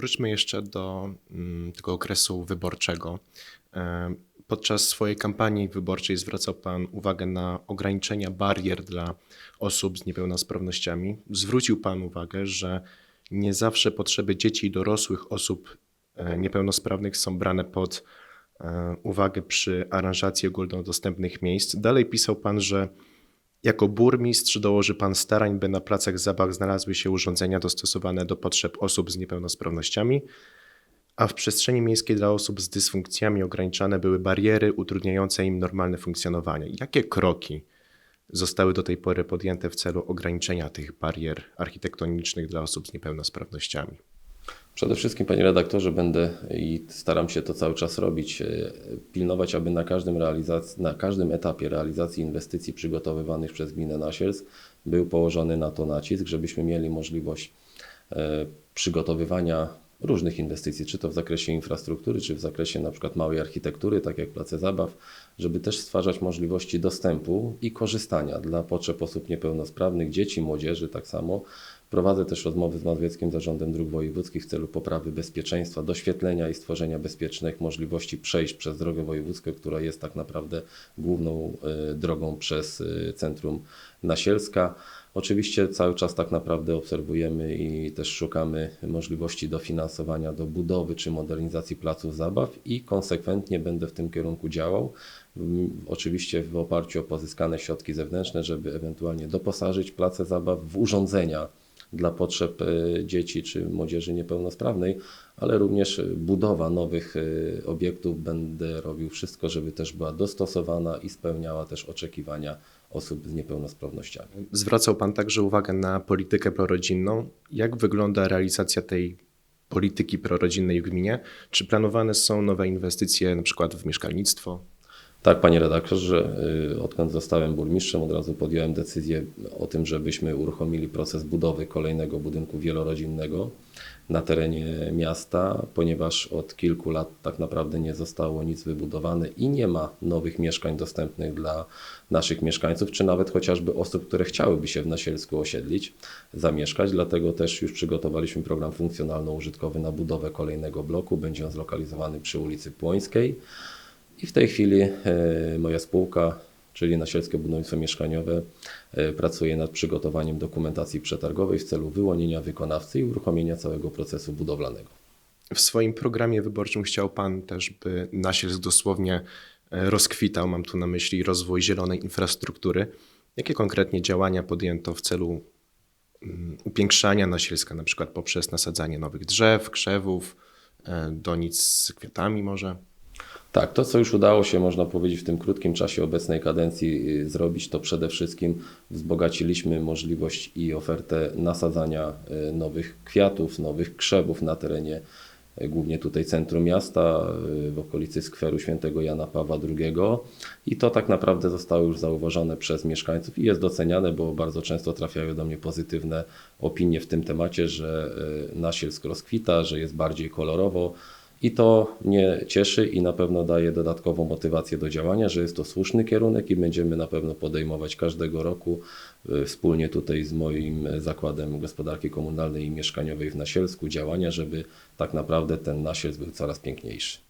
Wróćmy jeszcze do mm, tego okresu wyborczego. E, Podczas swojej kampanii wyborczej zwracał Pan uwagę na ograniczenia barier dla osób z niepełnosprawnościami. Zwrócił Pan uwagę, że nie zawsze potrzeby dzieci i dorosłych osób e, niepełnosprawnych są brane pod e, uwagę przy aranżacji ogólnodostępnych miejsc. Dalej pisał Pan, że jako burmistrz dołoży Pan starań, by na placach zabaw znalazły się urządzenia dostosowane do potrzeb osób z niepełnosprawnościami, a w przestrzeni miejskiej dla osób z dysfunkcjami ograniczane były bariery utrudniające im normalne funkcjonowanie. Jakie kroki zostały do tej pory podjęte w celu ograniczenia tych barier architektonicznych dla osób z niepełnosprawnościami? Przede wszystkim, panie redaktorze, będę i staram się to cały czas robić, e, pilnować, aby na każdym, na każdym etapie realizacji inwestycji przygotowywanych przez gminę Nasielsk był położony na to nacisk, żebyśmy mieli możliwość e, przygotowywania różnych inwestycji, czy to w zakresie infrastruktury, czy w zakresie na przykład małej architektury, tak jak place zabaw, żeby też stwarzać możliwości dostępu i korzystania dla potrzeb osób niepełnosprawnych, dzieci, młodzieży tak samo. Prowadzę też rozmowy z Mazowieckim Zarządem Dróg Wojewódzkich w celu poprawy bezpieczeństwa, doświetlenia i stworzenia bezpiecznych możliwości przejść przez drogę wojewódzką, która jest tak naprawdę główną e, drogą przez e, centrum Nasielska. Oczywiście cały czas tak naprawdę obserwujemy i też szukamy możliwości dofinansowania do budowy czy modernizacji placów zabaw i konsekwentnie będę w tym kierunku działał. Oczywiście w oparciu o pozyskane środki zewnętrzne, żeby ewentualnie doposażyć place zabaw w urządzenia dla potrzeb e, dzieci czy młodzieży niepełnosprawnej, ale również budowa nowych e, obiektów będę robił wszystko, żeby też była dostosowana i spełniała też oczekiwania osób z niepełnosprawnościami. Zwracał Pan także uwagę na politykę prorodzinną. Jak wygląda realizacja tej polityki prorodzinnej w gminie? Czy planowane są nowe inwestycje, na przykład w mieszkalnictwo? Tak, panie redaktorze, y, odkąd zostałem burmistrzem, od razu podjąłem decyzję o tym, żebyśmy uruchomili proces budowy kolejnego budynku wielorodzinnego na terenie miasta, ponieważ od kilku lat tak naprawdę nie zostało nic wybudowane i nie ma nowych mieszkań dostępnych dla naszych mieszkańców, czy nawet chociażby osób, które chciałyby się w Nasielsku osiedlić, zamieszkać. Dlatego też już przygotowaliśmy program funkcjonalno-użytkowy na budowę kolejnego bloku. Będzie on zlokalizowany przy ulicy Płońskiej. I w tej chwili e, moja spółka, czyli Nasielskie Budownictwo Mieszkaniowe, e, pracuje nad przygotowaniem dokumentacji przetargowej w celu wyłonienia wykonawcy i uruchomienia całego procesu budowlanego. W swoim programie wyborczym chciał Pan też, by Nasielsk dosłownie e, rozkwitał. Mam tu na myśli rozwój zielonej infrastruktury. Jakie konkretnie działania podjęto w celu mm, upiększania Nasielska, na przykład poprzez nasadzanie nowych drzew, krzewów, donic z kwiatami może? Tak, to co już udało się, można powiedzieć, w tym krótkim czasie obecnej kadencji y, zrobić, to przede wszystkim wzbogaciliśmy możliwość i ofertę nasadzania y, nowych kwiatów, nowych krzewów na terenie y, głównie tutaj centrum miasta, w okolicy skweru świętego Jana Pawła II. I to tak naprawdę zostało już zauważone przez mieszkańców i jest doceniane, bo bardzo często trafiają do mnie pozytywne opinie w tym temacie, że Nasielsk rozkwita, że jest bardziej kolorowo. I to mnie cieszy i na pewno daje dodatkową motywację do działania, że jest to słuszny kierunek i będziemy na pewno podejmować każdego roku y, wspólnie tutaj z moim Zakładem Gospodarki Komunalnej i Mieszkaniowej w Nasielsku działania, żeby tak naprawdę ten Nasielsk był coraz piękniejszy.